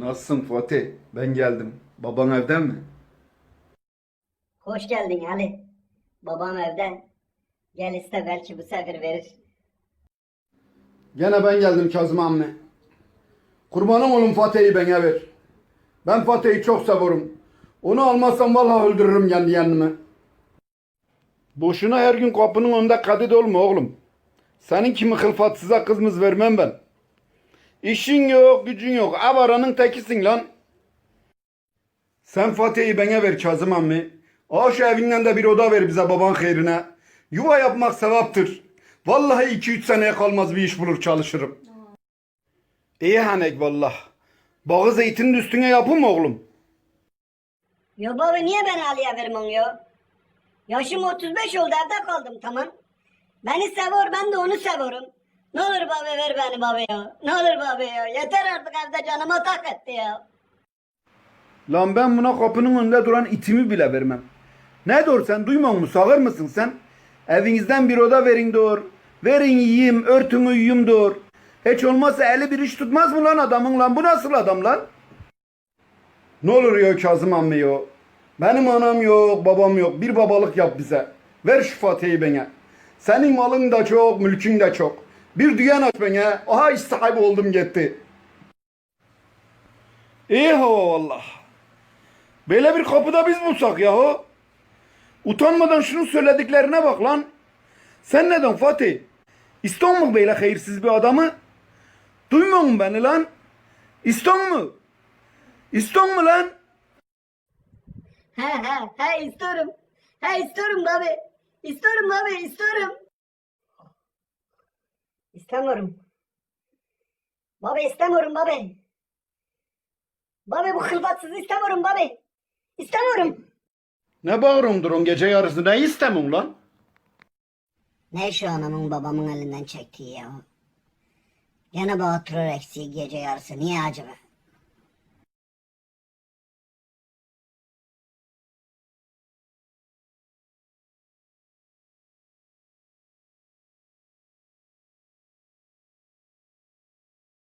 Nasılsın Fatih? Ben geldim. Baban evde mi? Hoş geldin Ali. Babam evde. Gel iste belki bu sefer verir. Gene ben geldim Kazım ammi. Kurbanım olun Fatih'i bana ver. Ben Fatih'i çok seviyorum. Onu almazsam vallahi öldürürüm kendi kendimi. Boşuna her gün kapının önünde kadet olma oğlum. Senin kimi hılfatsıza kızımız vermem ben. İşin yok, gücün yok. Avaranın tekisin lan. Sen Fatih'i bana ver Kazım ammi. Aa evinden de bir oda ver bize baban hayrine. Yuva yapmak sevaptır. Vallahi 2-3 seneye kalmaz bir iş bulur çalışırım. İyi hanek vallah. Bağı zeytinin üstüne yapın mı oğlum? Yo baba niye ben Ali'ye vermem yo? Yaşım 35 oldu evde kaldım tamam. Beni seviyor ben de onu seviyorum. Ne olur baba ver beni baba ya. Ne olur baba ya. Yeter artık evde canıma tak etti ya. Lan ben buna kapının önünde duran itimi bile vermem. Ne diyor sen duymam mı sağır mısın sen? Evinizden bir oda verin diyor. Verin yiyeyim örtün uyuyayım diyor. Hiç olmazsa eli bir iş tutmaz mı lan adamın lan? Bu nasıl adam lan? Ne olur ya Kazım ammi ya. Benim anam yok babam yok. Bir babalık yap bize. Ver şu Fatih'i bana. Senin malın da çok mülkün de çok. Bir düğen aç bana. Aha sahibi oldum gitti. İyi hava vallah. Böyle bir kapıda biz bulsak yahu. Utanmadan şunun söylediklerine bak lan. Sen neden Fatih? İston mu böyle hayırsız bir adamı? Duymuyor musun beni lan? İston mu? İston mu lan? He he he istiyorum. He istiyorum baba. İstiyorum baba istiyorum. İstemiyorum. Baba istemiyorum baba. Baba bu hılbatsızı istemiyorum baba. İstemiyorum. Ne bağırıyorsun durun gece yarısı ne istemiyorsun lan? Ne şu anamın babamın elinden çektiği ya? Gene bana oturur eksiği gece yarısı. Niye acaba?